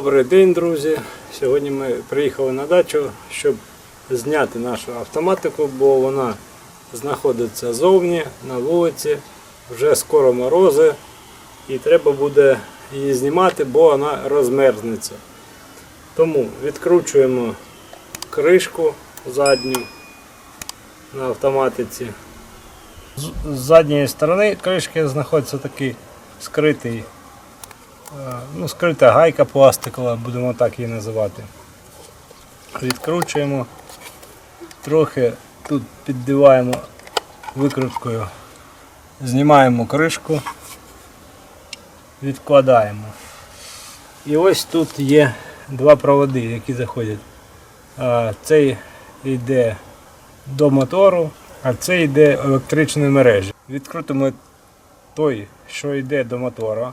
день, друзі. Сьогодні ми приїхали на дачу, щоб зняти нашу автоматику, бо вона знаходиться зовні на вулиці. Вже скоро морози і треба буде її знімати, бо вона розмерзнеться. Тому відкручуємо кришку задню на автоматиці. З задньої сторони кришки знаходиться такий скритий ну, скрита гайка пластикова, будемо так її називати. Відкручуємо, трохи тут піддиваємо викруткою, знімаємо кришку, відкладаємо. І ось тут є два проводи, які заходять. Цей йде до мотору, а цей йде електричної мережі. Відкрутимо той, що йде до мотора.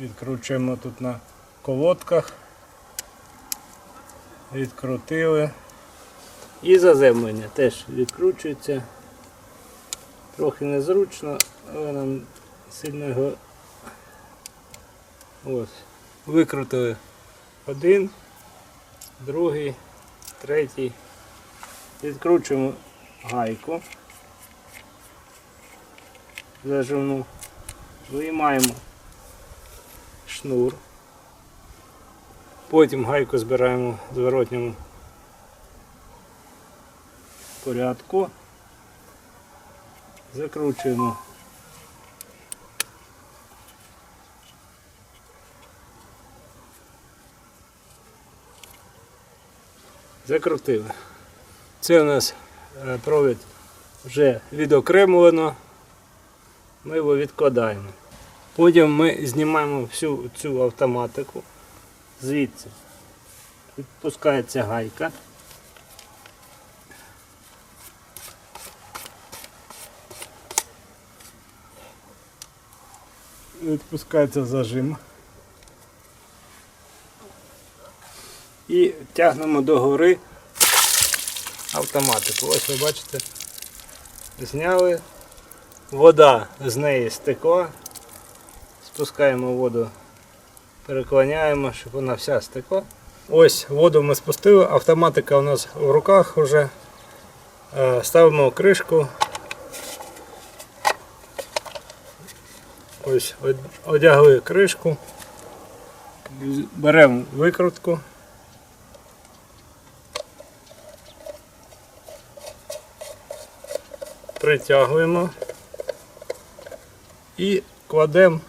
Відкручуємо тут на колодках. Відкрутили. І заземлення теж відкручується. Трохи незручно, але нам сильно його ось. Викрутили один, другий, третій. Відкручуємо гайку. Зажимну. Виймаємо шнур. Потім гайку збираємо в зворотньому порядку. Закручуємо. Закрутили. Це у нас е, провід вже відокремлено. Ми його відкладаємо. Потім ми знімаємо всю цю автоматику. Звідси відпускається гайка. Відпускається зажим. І тягнемо догори автоматику. Ось ви бачите, зняли. Вода з неї стекла. Спускаємо воду, переклоняємо, щоб вона вся стекла. Ось воду ми спустили, автоматика у нас в руках вже. Е, Ставимо кришку. Ось одягли кришку. Беремо викрутку. Притягуємо і кладемо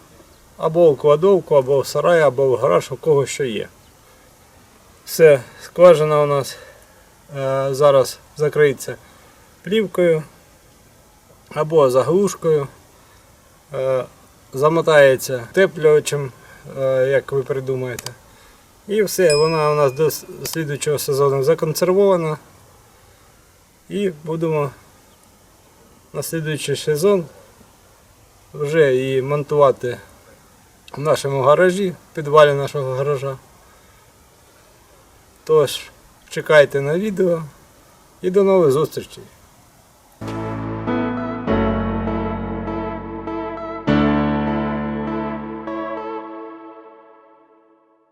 або в кладовку, або в сарай, або в гараж, у кого що є. Все, скважина у нас е, зараз закриється плівкою або заглушкою, е, замотається теплювачем, е, як ви придумаєте. І все, вона у нас до слідуючого сезону законсервована. І будемо на слідуючий сезон вже її монтувати в нашому гаражі, в підвалі нашого гаража. Тож, чекайте на відео і до нових зустрічей.